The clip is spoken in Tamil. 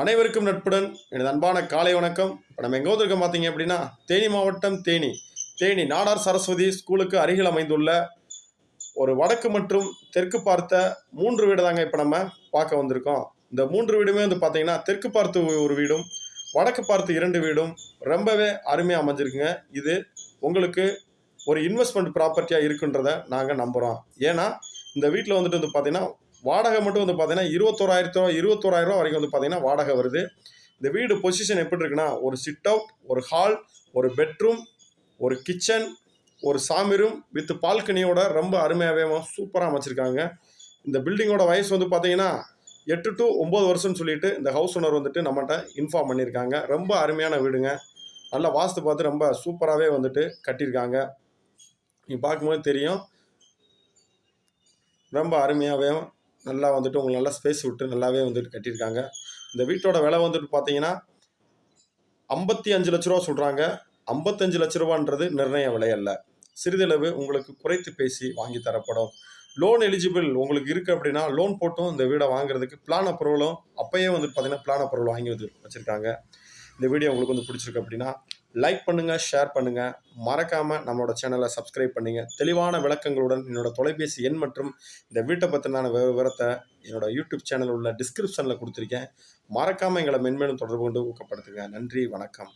அனைவருக்கும் நட்புடன் எனது அன்பான காலை வணக்கம். இப்போ நம்ம எங்கே வந்திருக்கோம் பார்த்தீங்க அப்படின்னா தேனி மாவட்டம் தேனி. தேனி நாடார் சரஸ்வதி ஸ்கூலுக்கு அருகில் அமைந்துள்ள ஒரு வடக்கு மற்றும் தெற்கு பார்த்த மூன்று வீடு தாங்க இப்போ நம்ம பார்க்க வந்திருக்கோம். இந்த மூன்று வீடுமே வந்து பார்த்தீங்கன்னா தெற்கு பார்த்து ஒரு வீடும் வடக்கு பார்த்து இரண்டு வீடும் ரொம்பவே அருமையாக அமைஞ்சிருக்குங்க. இது உங்களுக்கு ஒரு இன்வெஸ்ட்மெண்ட் ப்ராப்பர்ட்டியாக இருக்குன்றத நாங்கள் நம்புகிறோம் ஏன்னா இந்த வீட்டில் வந்துட்டு வந்து பார்த்தீங்கன்னா வாடகை மட்டும் வந்து பார்த்தீங்கன்னா இருபத்தோராயிரத்தோ இருபத்தோராயிரம் ரூபா வரைக்கும் வந்து பார்த்தீங்கன்னா வாடகை வருது. இந்த வீடு பொசிஷன் எப்படி இருக்குன்னா ஒரு சிட் அவுட் ஒரு ஹால் ஒரு பெட்ரூம் ஒரு கிச்சன் ஒரு சாமி ரூம் வித் பால்கனியோட ரொம்ப அருமையாகவே சூப்பராக அமைச்சிருக்காங்க. இந்த பில்டிங்கோட வயசு வந்து பார்த்தீங்கன்னா எட்டு டு ஒம்பது வருஷம்னு சொல்லிட்டு இந்த ஹவுஸ் ஓனர் வந்துட்டு நம்மகிட்ட இன்ஃபார்ம் பண்ணியிருக்காங்க ரொம்ப அருமையான வீடுங்க. நல்லா வாஸ்து பார்த்து ரொம்ப சூப்பராகவே வந்துட்டு கட்டியிருக்காங்க நீ பார்க்கும்போது தெரியும். ரொம்ப அருமையாகவே நல்லா வந்துட்டு உங்களுக்கு நல்லா ஸ்பேஸ் விட்டு நல்லாவே வந்துட்டு கட்டியிருக்காங்க. இந்த வீட்டோட விலை வந்துட்டு பார்த்தீங்கன்னா ஐம்பத்தி அஞ்சு லட்ச ரூபா சொல்கிறாங்க ஐம்பத்தஞ்சு லட்ச ரூபான்றது நிர்ணய விலை அல்ல. சிறிதளவு உங்களுக்கு குறைத்து பேசி வாங்கி தரப்படும். லோன் எலிஜிபிள் உங்களுக்கு இருக்குது அப்படின்னா லோன் போட்டும் இந்த வீடை வாங்குறதுக்கு பிளான் அப்ரூவலும் அப்போயே வந்துட்டு பார்த்தீங்கன்னா பிளான் அப்ரூவல் வாங்கி வந்து வச்சுருக்காங்க. இந்த வீடியோ உங்களுக்கு வந்து பிடிச்சிருக்கு அப்படின்னா லைக் பண்ணுங்கள் ஷேர் பண்ணுங்கள் மறக்காமல் நம்மளோட சேனலை சப்ஸ்கிரைப் பண்ணுங்கள் தெளிவான விளக்கங்களுடன் என்னோட தொலைபேசி எண் மற்றும் இந்த வீட்டை பற்றினான விவரத்தை என்னோட யூடியூப் சேனலில் உள்ள டிஸ்கிரிப்ஷனில் கொடுத்துருக்கேன். மறக்காமல் எங்களை மென்மேலும் தொடர்பு கொண்டு ஊக்கப்படுத்துங்க. நன்றி வணக்கம்.